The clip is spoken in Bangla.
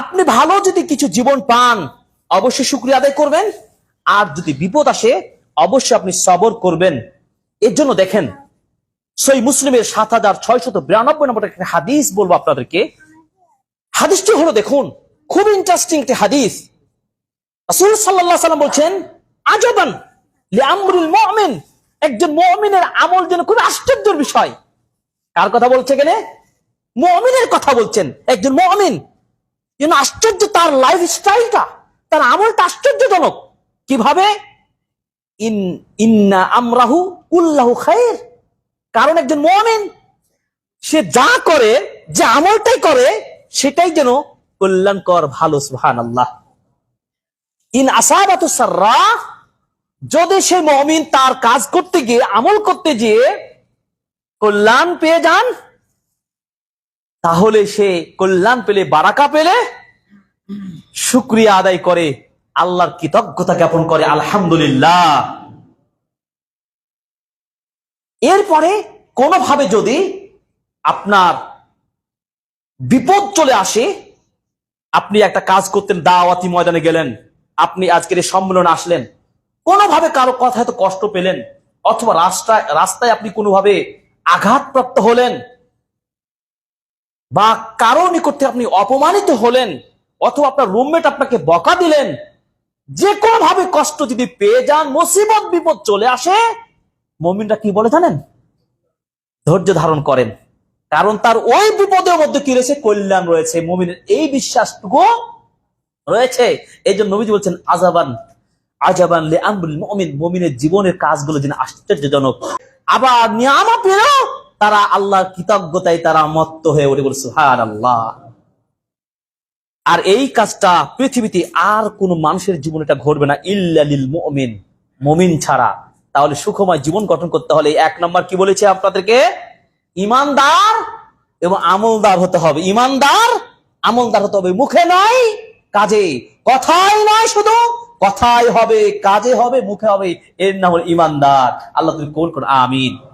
আপনি ভালো যদি কিছু জীবন পান, অবশ্যই শুক্রিয়া আদায় করবেন। আর যদি বিপদ আসে, অবশ্যই আপনি সবর করবেন। এর জন্য দেখেন, সই মুসলিমের সাত হাজার ছয়শত বিরানব্বই নম্বর একটা হাদিস বলব আপনাদেরকে। হাদিসটি হলো দেখুন, খুব ইন্টারেস্টিং একটি হাদিস। রাসূল সাল্লাল্লাহু সাল্লাম বলছেন, আজবান লিআমরিল একজন মুমিনের আমল যেন খুব আশ্চর্যের বিষয়। কার কথা বলছে এখানে? মুমিনের কথা বলছেন। একজন মুমিন যেন আশ্চর্য তার লাইফ স্টাইলটা তার আমলটা আশ্চর্যজনক। কীভাবে? আমরাহু কুল্লাহু খায়ের কারণ একজন মুমিন, সে যা করে, যে আমলটাই করে, সেটাই যেন কল্যাণকর, ভালো, সুবহানাল্লাহ। ইন আসাবাতু যদি সে মমিন তার কাজ করতে গিয়ে, আমল করতে গিয়ে কল্যাণ পেয়ে যান তাহলে সে কল্যাণ পেলে, বারাকা পেলে? শুক্রিয়া আদায় করে, আল্লাহর কৃতজ্ঞতা জ্ঞাপন করে, আলহামদুলিল্লাহ। এরপরে কোনোভাবে যদি আপনার বিপদ চলে আসে, আপনি একটা কাজ করতেন, দাওয়াতি ময়দানে গেলেন, আপনি আজকের এই সম্মেলনে আসলেন, কোনোভাবে কারও কথা হয়তো কষ্ট পেলেন, অথবা রাস্তায় রাস্তায় আপনি কোনোভাবে আঘাতপ্রাপ্ত হলেন বা কারও নিকটে আপনি অপমানিত হলেন অথবা আপনার রুমমেট আপনাকে বকা দিলেন যে কোনো ভাবে কষ্ট যদি পেয়ে যান, মুসিবত, বিপদ চলে আসে, মমিনরা কি বলে জানেন? ধৈর্য ধারণ করেন। কারণ তার ওই বিপদের মধ্যে কি রয়েছে? কল্যাণ রয়েছে। মমিনের এই বিশ্বাসটুকু রয়েছে। এই জন্য নবীজি বলছেন আজাবান আজাবান লে আমরুল মুমিন। মুমিনের জীবনের কাজগুলো যেন আশ্চর্যজনক। আবার নিয়ামা পেলেও তারা আল্লাহর কৃতজ্ঞতায় তারা মত্ত হয়ে উঠে বলছে হার আল্লাহ আর এই কাজটা পৃথিবীতে আর কোন মানুষের জীবনে এটা ঘটবে না ইল্লালিল মুমিন। মুমিন ছাড়া। তাহলে সুখময় জীবন গঠন করতে হলে এক নম্বর কি বলেছে আপনাদেরকে? ইমানদার এবং আমলদার হতে হবে। ইমানদার, আমলদার হতে হবে মুখে নয়, কাজে। কথাই নয় শুধু, কথাই হবে, কাজে হবে, মুখে হবে। এর নাম হল ইমানদার। আল্লাহ তুমি কোন কোন আমিন।